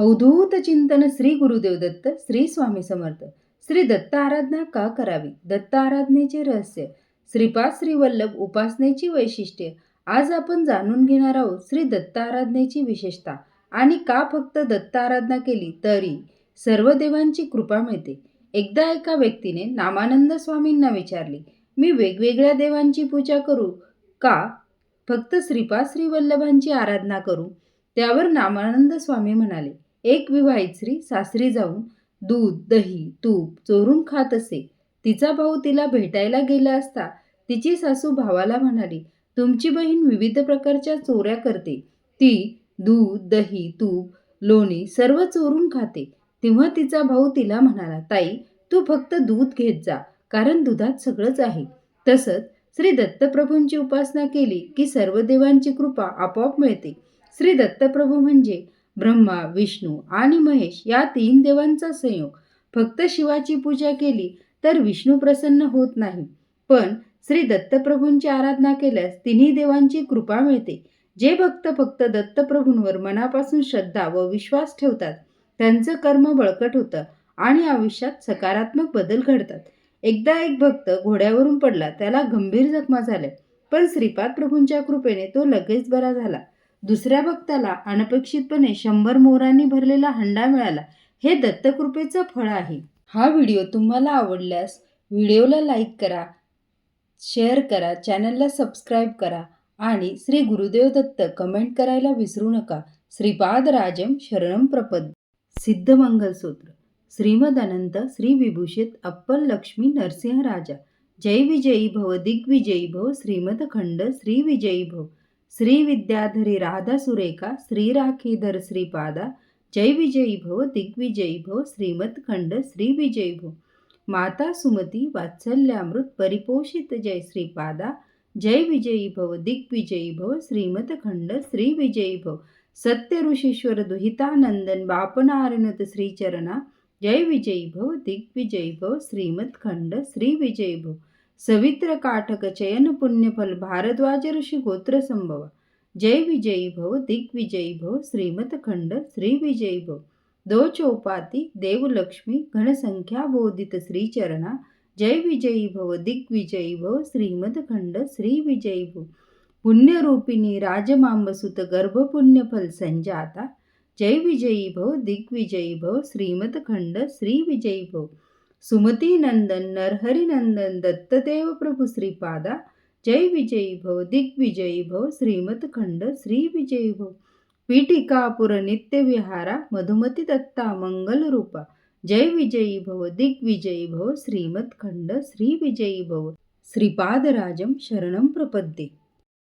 अवधूत चिंतन श्री गुरुदेव दत्त श्री स्वामी समर्थ. श्री दत्त आराधना का करावी? दत्त आराधनेचे रहस्य. श्रीपाद श्री वल्लभ उपासनेची वैशिष्ट्ये. आज आपण जाणून घेणार आहोत श्री दत्त आराधनेची विशेषता. आणि का फक्त दत्त आराधना केली तरी? सर्व देवांची कृपा मिळते. एकदा एका व्यक्तीने नामानंद स्वामींना विचारले मी वेगवेगळ्या देवांची पूजा करू का? फक्त श्रीपाद श्री वल्लभांची आराधना करू? त्यावर नामानंद स्वामी म्हणाले एक विवाहित स्त्री सासरी जाऊन दूध दही तूप चोरून खात असे. तिचा भाऊ तिला भेटायला गेला असता तिची सासू भावाला म्हणाली तुमची बहीण विविध प्रकारच्या चोऱ्या करते. ती दूध दही तूप लोणी सर्व चोरून खाते. तेव्हा तिचा भाऊ तिला म्हणाला ताई तू फक्त दूध घेत जा कारण दुधात सगळंच आहे तसंच श्री दत्तप्रभूंची उपासना केली की सर्व देवांची कृपा आपोआप मिळते. श्री दत्तप्रभू म्हणजे ब्रह्मा विष्णू आणि महेश या तीन देवांचा संयोग. फक्त शिवाची पूजा केली तर विष्णू प्रसन्न होत नाही. पण श्री दत्तप्रभूंची आराधना केल्यास तिन्ही देवांची कृपा मिळते. जे भक्त फक्त दत्तप्रभूंवर मनापासून श्रद्धा व विश्वास ठेवतात त्यांचं कर्म बळकट होतं आणि आयुष्यात सकारात्मक बदल घडतात. एकदा एक भक्त घोड्यावरून पडला त्याला गंभीर जखमा झाल्या. पण श्रीपाद प्रभूंच्या कृपेने तो लगेच बरा झाला. दुसऱ्या भक्ताला अनपेक्षितपणे शंभर मोहरांनी भरलेला हंडा मिळाला. हे दत्तकृपेचं फळ आहे. हा व्हिडिओ तुम्हाला आवडल्यास व्हिडिओला लाईक करा शेअर करा चॅनलला सबस्क्राईब करा आणि श्री गुरुदेव दत्त कमेंट करायला विसरू नका. श्रीपाद राजम शरणम प्रपद. सिद्ध मंगलसूत्र श्रीमद अनंत श्री विभूषित अप्पल लक्ष्मी नरसिंह राजा. जय विजयी भव दिग्विजयी भव श्रीमद खंड श्री विजयी भव. श्री विद्याधरी राधा सुरेखा श्री राखीधर श्रीपादा जय विजयी भव दिग्विजयी भव श्रीमद श्री विजयी भव माता सुमती वात्सल्यामृत परिपोषित जय श्रीपादा जय विजयी भव दिग्विजयी भव श्रीमतखंड श्री विजयी भव सत्य ऋषीश्वर दुहितानंदन बापनारणत श्रीचरणा जय विजयी भव दिग्विजयी भव श्रीमत्खंड श्री विजयी भव सवित्र काठक चयन पुण्यफल भारद्वाज ऋषी गोत्र संभव। जय विजयी भव दिग्विजयी भव श्रीमत खंड श्री विजयी भव। दो चौपाती देवलक्ष्मी घनसंख्या बोधित श्रीचरणा। जय विजयी भव दिग्विजयी भव श्रीमत खंड श्री विजयी भव। पुण्यरूपिणी राजमांबसुत गर्भपुण्यफल संजाता। जय विजयी भव दिग्विजयी भव श्रीमत खंड श्री विजयी भव। सुमतीनंदन नरहरिनंदन दत्तदेव प्रभू श्रीपादा जय विजयी भव दिग्विजयी भव श्रीमद खंड श्री विजयी भव। पीठिकापुर नित्यविहारा मधुमती दत्ता मंगल रूपा। जय विजयी भव दिग्विजयी भव श्रीमद खंड श्री विजयी भव। श्रीपादराजम शरणं प्रपद्ये।